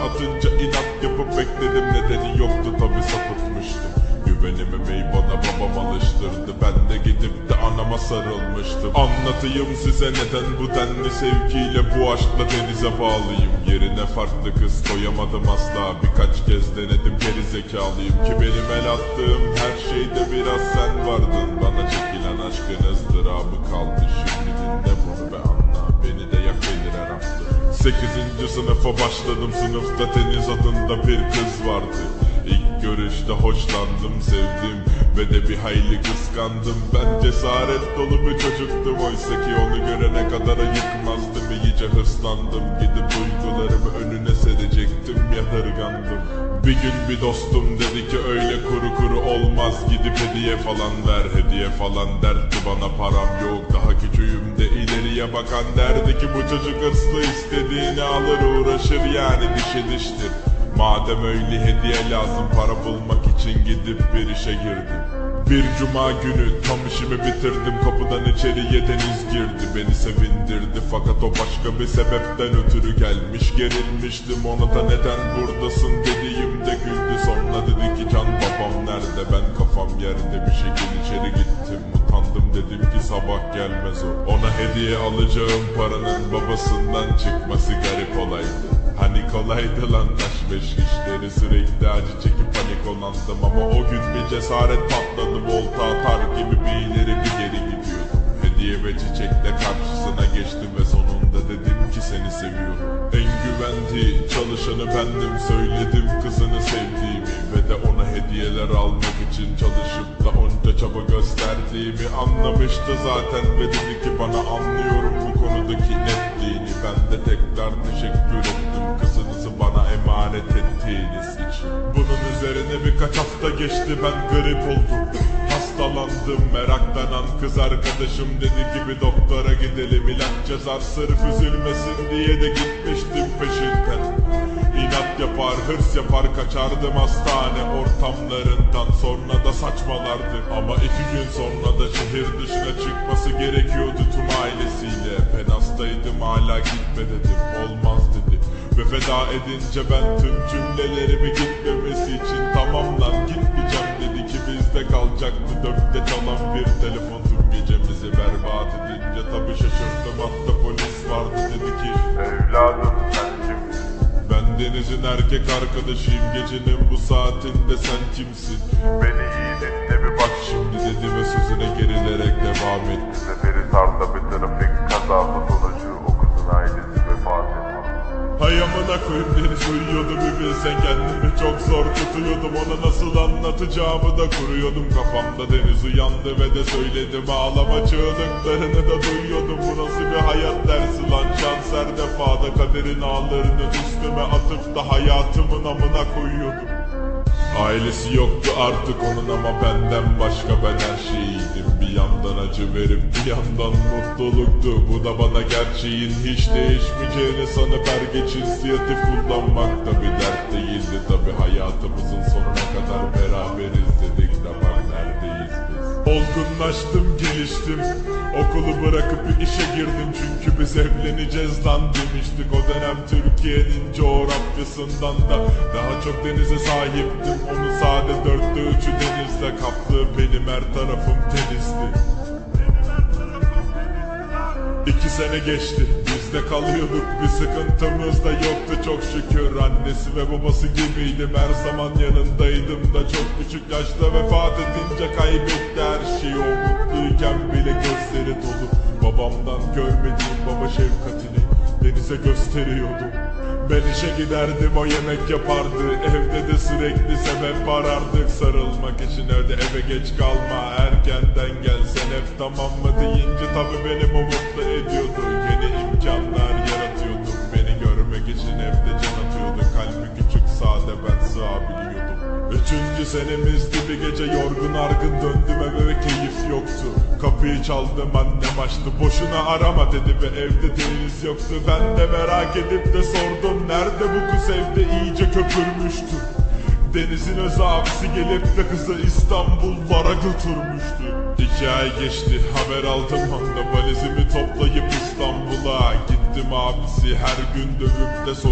atınca inat yapıp bekledim nedeni yoktu. Tabi sapıtmıştım Güvenememeyi bana babam alıştırdı. Ben de gidip de anama sarılmıştım. Anlatayım size neden bu denli sevgiyle Bu aşkla denize bağlıyım. Yerine farklı kız koyamadım asla. Birkaç kez denedim geri zekalıyım Ki benim el attığım her şeyde biraz sen vardın. Bana çekilen aşkın ızdırabı kaldı. Şimdi dinle bunu be anla Sekizinci sınıfa başladım sınıfta Deniz adında bir kız vardı. İlk görüşte hoşlandım sevdim Ve de bir hayli kıskandım. Ben cesaret dolu bir çocuktum Oysa ki onu görene kadar ayıkmazdım İyice hırslandım. Gidip duygularımı önüne serecektim Yadırgandım Bir gün bir dostum dedi ki öyle kuru kuru olmaz Gidip hediye falan ver hediye falan derdi bana param yok Daha ileriye bakan derdi ki bu çocuk hırslı istediğini alır uğraşır. Yani dişe diştir Madem öyle hediye lazım para bulmak için gidip bir işe girdim. Bir cuma günü tam işimi bitirdim. Kapıdan içeriye deniz girdi. Beni sevindirdi fakat o başka bir sebepten ötürü gelmiş. Gerilmiştim ona da neden buradasın? dediğimde güldü. Sonra dedi ki can babam nerede? Ben kafam yerde. Bir şekilde içeri gittim Utandım dedim ki sabah gelmez o. Ona hediye alacağım paranın babasından çıkması garip olaydı Hani kolaydı lan taş beş işleri sürekli acı çekip panik olandım. Ama o gün bir cesaret patladı volta atar gibi bir ileri bir geri gidiyordum Hediye ve çiçekle karşısına geçtim ve sonunda dedim ki seni seviyorum. En güvendiği çalışanı bendim söyledim kızını sevdiğimi. Ve de ona hediyeler almak için çalışıp da onca çaba gösterdiğimi Anlamıştı zaten ve dedi ki bana anlıyorum bu konudaki netliğini. Ben de tekrar teşekkür ettim kızınızı bana emanet ettiğiniz için. Bunun üzerine birkaç hafta geçti ben grip oldum Hastalandım meraklanan kız arkadaşım dedi ki bir doktora gidelim. İlaç yazar sırf üzülmesin diye de gitmiştim peşinden. İnat yapar hırs yapar kaçardım hastane ortamlarından. Sonra da saçmalardı ama iki gün sonra da şehir dışına çıkması gerekiyordu tüm ailesiyle. Ben hastaydım hala gitme dedim olmaz dedi. Ve feda edince ben tüm cümlelerimi gitmemesi için Tamam lan gitmeyeceğim dedi. ki bizde kalacaktı Dörtte çalan bir telefon tüm gecemizi berbat edince Tabi şaşırdım hatta polis vardı dedi ki Evladım sen kimsin? ben Deniz'in erkek arkadaşıyım gecenin bu saatinde sen kimsin? Beni iyi dinle bir bak Şimdi dedi ve sözüne gerilerek devam etti. Seferihisar'da bir trafik kazası Hay amına koyayım Deniz uyuyordu bir bilsen kendimi çok zor tutuyordum. Ona nasıl anlatacağımı da kuruyordum. Kafamda Deniz uyandı ve de söyledim ağlama. Çığlıklarını da duyuyordum. Bu nasıl bir hayat dersi lan? Şans her defada kaderin ağlarını üstüme atıp da hayatımın amına koyuyordum Ailesi yoktu artık onun ama benden başka ben her şeyiydim. Bir yandan acı verip bir yandan mutluluktu. Bu da bana gerçeğin hiç değişmeyeceğini sanıp her geçinsiyeti kullanmak da bir dert değildi. Tabi hayatımızın sonuna kadar beraberiz dedik de Olgunlaştım geliştim. Okulu bırakıp işe girdim çünkü biz evleneceğiz lan demiştik. O dönem Türkiye'nin coğrafyasından da daha çok denize sahiptim. Onu sade dörtte üçü denizle kaplı benim her tarafım denizdi İki sene geçti biz de kalıyorduk. Bir sıkıntımız da yoktu çok şükür. Annesi ve babası gibiydim. Her zaman yanındaydım da çok küçük yaşta vefat edince kaybetti her şeyi. O mutluyken bile gözleri dolu. Babamdan görmediğim baba şefkatini denize gösteriyordum ben işe giderdim o yemek yapardı. Evde de sürekli sebep arardık. Sarılmak için evde eve geç kalma. Erkenden gel sen hep tamam mı deyince Tabi beni bu mutlu ediyordu. Yeni imkanlar yaratıyordum Beni görmek için evde can atıyordu. Kalbi küçük sade ben sığabiliyordum Üçüncü senemizdi bir gece yorgun argın döndüm eve ve keyif yoktu. Kapıyı çaldım annem açtı boşuna arama dedi ve evde deniz yoktu. Ben de merak edip de sordum nerede bu kız evde? İyice köpürmüştü. Deniz'in öz abisi gelip de kızı İstanbullara götürmüştü. İki ay geçti haber aldım anda valizimi toplayıp İstanbul'a. Gittim abisi her gün dövüp de soru